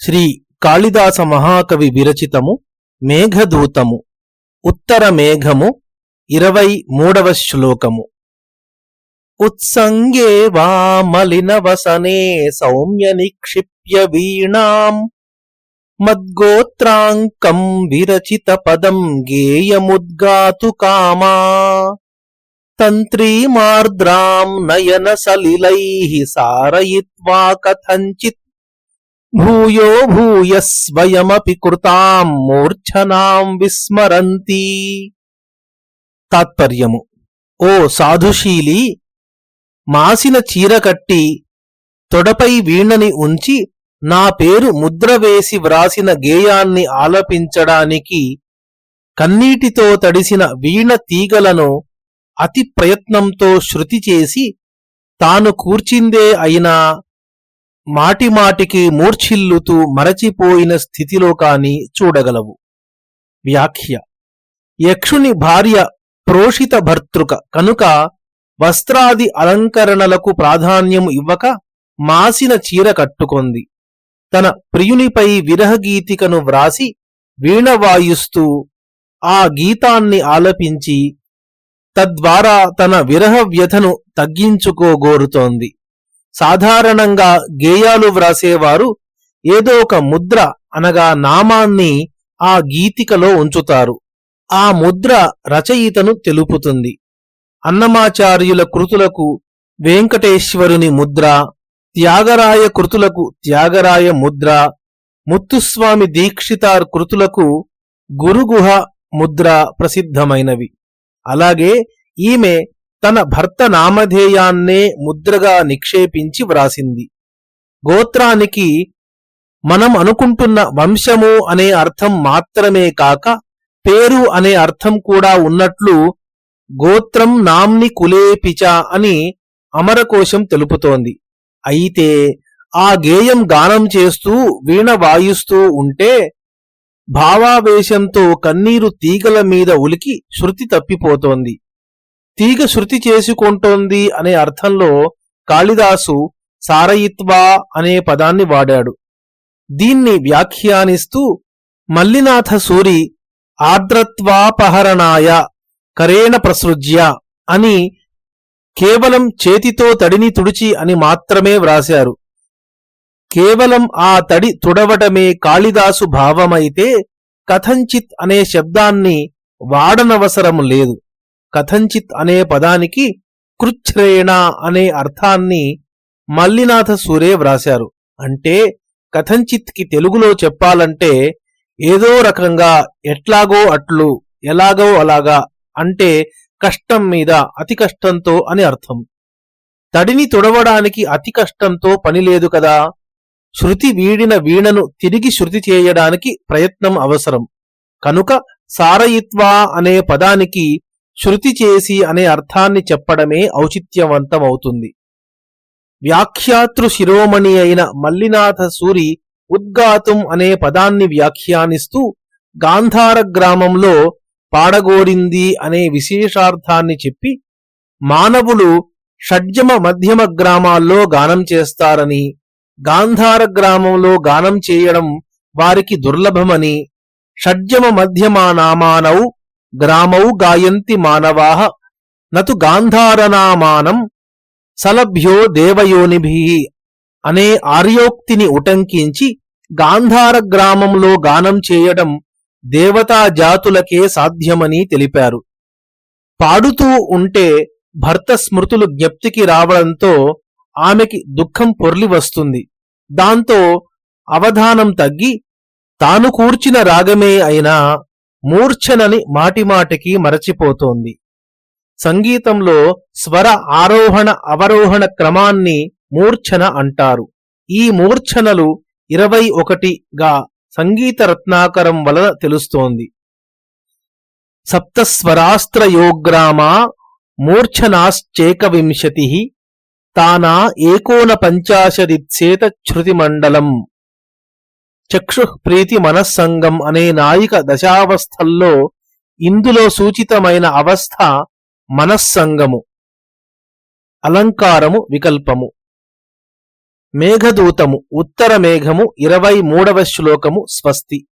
శ్రీ కాళిదాస మహాకవి విరచితము మేఘదూతము ఉత్తర మేఘము ఇరవై మూడవ శ్లోకము. ఉత్సంగే వా మలినవసనే సౌమ్య నిక్షిప్య వీణాం మద్గోత్రాంకం విరచిత పదం గేయముద్గాతు కామా. తంత్రీమార్ద్రాం నయన సలిలై సారయిత్వా కథంచిత్ భూయో భూయ స్వయమపి కృతాం మూర్ఛనాం విస్మరంతి. తాత్పర్యము. ఓ సాధుశీలి మాసిన చీర కట్టి తొడపై వీణని ఉంచి నా పేరు ముద్ర వేసి వ్రాసిన గేయాన్ని ఆలపించడానికి కన్నీటితో తడిసిన వీణ తీగలను అతి ప్రయత్నంతో శృతి చేసి తాను కూర్చిందే అయినా మాటిమాటికి మూర్ఛిల్లుతూ మరచిపోయిన స్థితిలో కాని చూడగలవు. వ్యాఖ్య. యక్షుని భార్య ప్రోషిత భర్తృక కనుక వస్త్రాది అలంకరణలకు ప్రాధాన్యం ఇవ్వక మాసిన చీర కట్టుకొంది. తన ప్రియునిపై విరహగీతికను వ్రాసి వీణ వాయిస్తూ ఆ గీతాన్ని ఆలపించి తద్వారా తన విరహ వ్యధను తగ్గించుకోగోరుతోంది. సాధారణంగా గేయాలు వ్రాసేవారు ఏదో ఒక ముద్ర అనగా నామాన్ని ఆ గీతికలో ఉంచుతారు. ఆ ముద్ర రచయితను తెలుపుతుంది. అన్నమాచార్యుల కృతులకు వెంకటేశ్వరుని ముద్ర త్యాగరాయ కృతులకు త్యాగరాయ ముద్ర ముత్తుస్వామి దీక్షితార్ కృతులకు గురుగుహ ముద్ర ప్రసిద్ధమైనవి. అలాగే ఈమె తన భర్త నామధేయాన్నే ముద్రగా నిక్షేపించి వ్రాసింది. గోత్రానికి మనం అనుకుంటున్న వంశము అనే అర్థం మాత్రమే కాక పేరు అనే అర్థం కూడా ఉన్నట్లు గోత్రం నామ్ని కులేపిచ అని అమరకోశం తెలుపుతోంది. అయితే ఆ గేయం గానం చేస్తూ వీణ వాయిస్తూ ఉంటే భావావేశంతో కన్నీరు తీగల మీద ఉలికి శృతి తప్పిపోతోంది. తీగ శృతి చేసుకుంటోంది అనే అర్థంలో కాళిదాసు సారయిత్వా అనే పదాన్ని వాడాడు. దీన్ని వ్యాఖ్యానిస్తూ మల్లినాథ సూరి ఆర్ద్రత్వాపహరణాయ కరేణ ప్రసృజ్య అని కేవలం చేతితో తడిని తుడిచి అని మాత్రమే వ్రాశారు. కేవలం ఆ తడి తుడవటమే కాళిదాసు భావమైతే కథంచిత్ అనే శబ్దాన్ని వాడనవసరం లేదు. కథంచిత్ అనే పదానికి కృచ్ఛ్రేణ అనే అర్థాన్ని మల్లినాథ సూరే వ్రాశారు. అంటే కథంచిత్కి తెలుగులో చెప్పాలంటే ఏదో రకంగా ఎట్లాగో అట్లు ఎలాగో అలాగా అంటే కష్టం మీద అతి కష్టంతో అని అర్థం. తడిని తుడవడానికి అతి కష్టంతో పని లేదు కదా? శృతి వీడిన వీణను తిరిగి శృతి చేయడానికి ప్రయత్నం అవసరం. కనుక సారయిత్వా అనే పదానికి శృతి చేసి అనే అర్థాన్ని చెప్పడమే ఔచిత్యవంతమవుతుంది. వ్యాఖ్యాతృ శిరోమణి అయిన మల్లినాథ సూరి ఉద్గాతం అనే పదాన్ని వ్యాఖ్యానిస్తూ గాంధార గ్రామంలో పాడగోరింది అనే విశేషార్థాన్ని చెప్పి మానవులు షడ్జమ మధ్యమ గ్రామాల్లో గానం చేస్తారని గాంధార గ్రామంలో గానం చేయడం వారికి దుర్లభమని షడ్జమ మధ్యమానామానౌ గ్రామౌ గాయంతి మానవాహ నతు గాంధారనామానం సలభ్యో దేవయోనిభి అనే ఆర్యోక్తిని ఉటంకించి గాంధార గ్రామంలో గానం చేయడం దేవతా జాతులకే సాధ్యమని తెలిపారు। పాడుతూ ఉంటే భర్త స్మృతులు జ్ఞప్తికి రావడంతో ఆమెకి దుఃఖం పొర్లి వస్తుంది। దాంతో అవధానం తగ్గి తాను కూర్చిన రాగమే అయినా మూర్ఛనని మాటిమాటికి మరచిపోతోంది. సంగీతంలో స్వర ఆరోహణ అవరోహణ క్రమాన్ని మూర్ఛన అంటారు. ఈ మూర్ఛనలు ఇరవై ఒకటిగా సంగీత రత్నాకరం వలన తెలుస్తోంది. సప్తస్వరాస్త్రయోగ్రామా మూర్ఛనాశ్చేకవింశతి తానా ఏకోన పంచాశదిత్సేత మండలం చక్షు ప్రీతి మనస్సంగం అనే నాయిక దశావస్థల్లో ఇందులో సూచితమైన అవస్థ మనస్సంగము. అలంకారము వికల్పము. మేఘదూతము ఉత్తర మేఘము ఇరవై మూడవ శ్లోకము స్వస్తి.